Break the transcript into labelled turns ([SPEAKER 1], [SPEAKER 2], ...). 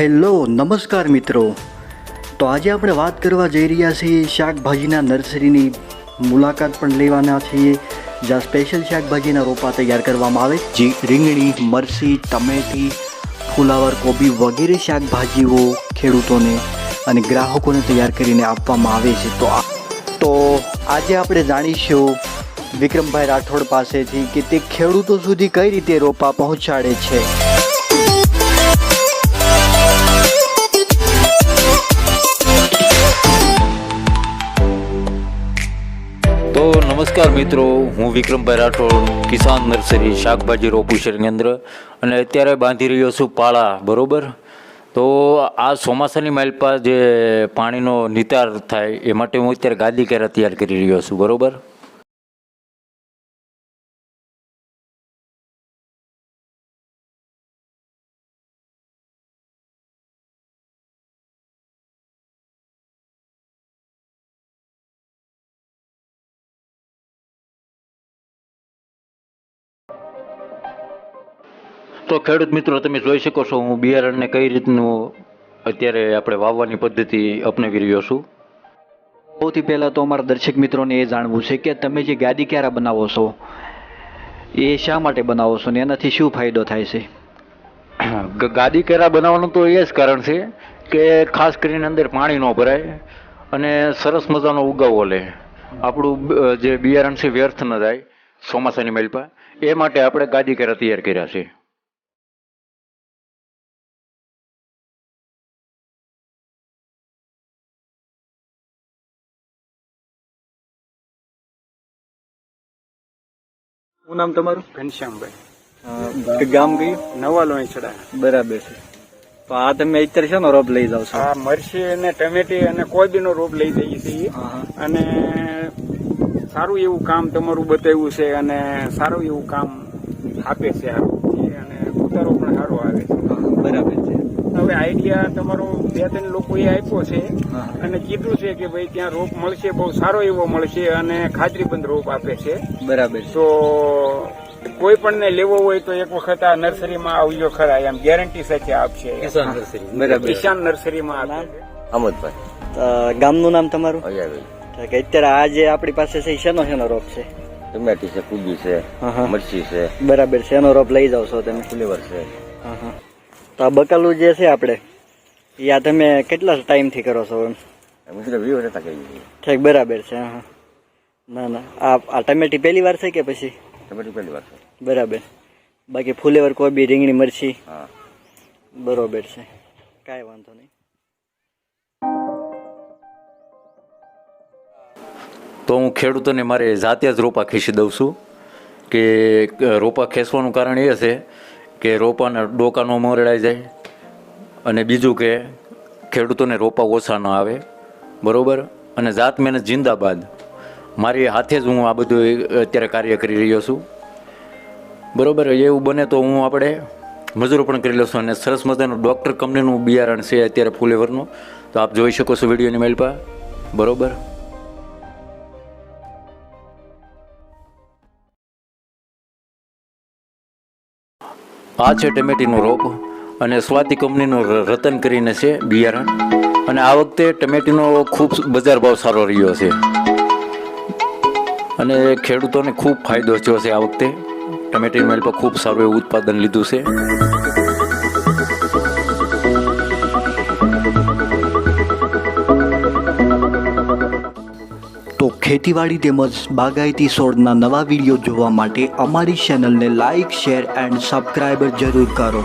[SPEAKER 1] Hello નમસ્કાર મિત્રો. તો આજે આપણે વાત કરવા જઈ રહ્યા છીએ શાકભાજીના નર્સરીની મુલાકાત પણ લેવાના છીએ, જ્યાં સ્પેશિયલ શાકભાજીના રોપા તૈયાર કરવામાં આવે જે રીંગણી, મરસી, ટમેટી, ફુલાવર, કોબી વગેરે શાકભાજીઓ ખેડૂતોને અને ગ્રાહકોને તૈયાર કરીને આપવામાં આવે છે. તો આ તો આજે આપણે જાણીશું વિક્રમભાઈ રાઠોડ પાસેથી કે તે ખેડૂતો સુધી કઈ રીતે રોપા પહોંચાડે છે.
[SPEAKER 2] નમસ્કાર મિત્રો, હું વિક્રમભાઈ રાઠોડ કિસાન નર્સરી, શાકભાજી રોપુ કેન્દ્ર. અને અત્યારે બાંધી રહ્યો છું પાળા, બરોબર? તો આ ચોમાસાની માલપા જે પાણીનો નિતાર થાય, એ માટે હું અત્યારે ગાદી કેરા તૈયાર કરી રહ્યો છું, બરોબર? તો ખેડૂત મિત્રો તમે જોઈ શકો છો હું બિયારણને કઈ રીતનું અત્યારે આપણે વાવવાની પદ્ધતિ અપનાવી રહ્યો છું.
[SPEAKER 1] સૌથી પહેલાં તો અમારા દર્શક મિત્રોને એ જાણવું છે કે તમે જે ગાદી ક્યારે બનાવો છો એ શા માટે બનાવો છો ને એનાથી શું ફાયદો થાય છે?
[SPEAKER 2] ગાદી કેરા બનાવવાનું તો એ જ કારણ છે કે ખાસ કરીને અંદર પાણી ન ભરાય અને સરસ મજાનો ઉગાવો લે. આપણું જે બિયારણ છે વ્યર્થ ન જાય ચોમાસાની મેલપા એ માટે આપણે ગાદી કેરા તૈયાર કર્યા છે.
[SPEAKER 1] શું નામ તમારું?
[SPEAKER 3] ઘનશ્યામભાઈ.
[SPEAKER 1] ગામ ગયું
[SPEAKER 3] નવા લોહીછડા
[SPEAKER 1] બરાબર છે. તો આ તમે અત્યારે શાનો રોપ લઈ જાવ છો?
[SPEAKER 3] આ મરસી અને ટમેટી અને કોબીનો રોપ લઈ જઈએ છીએ. અને સારું એવું કામ તમારું બતાવ્યું છે અને સારું એવું કામ આપે છે આ રોપથી અને ઉતારો પણ સારો આવે છે
[SPEAKER 1] બરાબર છે
[SPEAKER 3] હવે આઈડિયા તમારો બે ત્રણ લોકોએ આપ્યો છે. અને કીધું છે કે ભાઈ ત્યાં રોપ મળશે બહુ સારો એવો મળશે અને ખાતરીબંધ રોપ આપે છે.
[SPEAKER 1] બરાબર
[SPEAKER 3] તો કોઈ પણ ને લેવો હોય તો એક વખત આ નર્સરીમાં આવજો ખરા એમ ગેરંટી સાથે આપશે.
[SPEAKER 1] બરાબર.
[SPEAKER 3] કિસાન નર્સરીમાં
[SPEAKER 4] અમદભાઈ.
[SPEAKER 1] ગામનું નામ તમારું? કે અત્યારે આ જે આપણી પાસે છે શેનો શેનો રોપ છે?
[SPEAKER 4] ટમેટી છે કુબી છે
[SPEAKER 1] હા, હા.
[SPEAKER 4] મરચી છે.
[SPEAKER 1] બરાબર છે એનો રોપ લઈ જાવ છો તમે.
[SPEAKER 4] ફુલેવર છે.
[SPEAKER 1] હા, હા. તો આ બકાલું જે છે આપણે એ આ તમે કેટલા ટાઈમથી કરો છો એમ? ઠીક બરાબર છે હા. ના ના આ આ ટમેટી પહેલી વાર છે કે પછી?
[SPEAKER 4] ટમેટી પહેલી વાર છે.
[SPEAKER 1] બરાબર. બાકી ફુલેવર કોબી રીંગણી મરચી?
[SPEAKER 4] હા.
[SPEAKER 1] બરોબર છે. કાંઈ વાંધો નહીં.
[SPEAKER 2] તો હું ખેડૂતોને મારે જાતે જ રોપા ખેંચી દઉં છું કે રોપા ખેંચવાનું કારણ એ છે કે રોપાના ડોકા ન મોરડાઈ જાય અને બીજું કે ખેડૂતોને રોપા ઓછા ન આવે. બરોબર? અને જાત મહેનત જિંદાબાદ મારી હાથે જ હું આ બધું અત્યારે કાર્ય કરી રહ્યો છું. બરાબર? એવું બને તો હું આપણે મજૂરો પણ કરી લઉં છું અને સરસ મજાનું ડૉક્ટર કંપનીનું બિયારણ છે અત્યારે ફુલેવરનું. તો આપ જોઈ શકો છો વિડીયોની મેલ પર. બરોબર? આ છે ટમેટીનો રોપ અને સ્વાતિ કંપનીનું રતન કરીને છે બિયારણ. અને આ વખતે ટમેટીનો ખૂબ બજાર ભાવ સારો રહ્યો છે. અને ખેડૂતોને ખૂબ ફાયદો થયો છે આ વખતે. ટમેટી મેલ પર ખૂબ સારું એવું ઉત્પાદન લીધું છે.
[SPEAKER 1] તો ખેતીવાડી તેમજ બાગાયતી છોડના નવા વીડિયો જોવા માટે અમારી ચેનલને લાઇક શેર એન્ડ સબસ્ક્રાઈબર જરૂર કરો.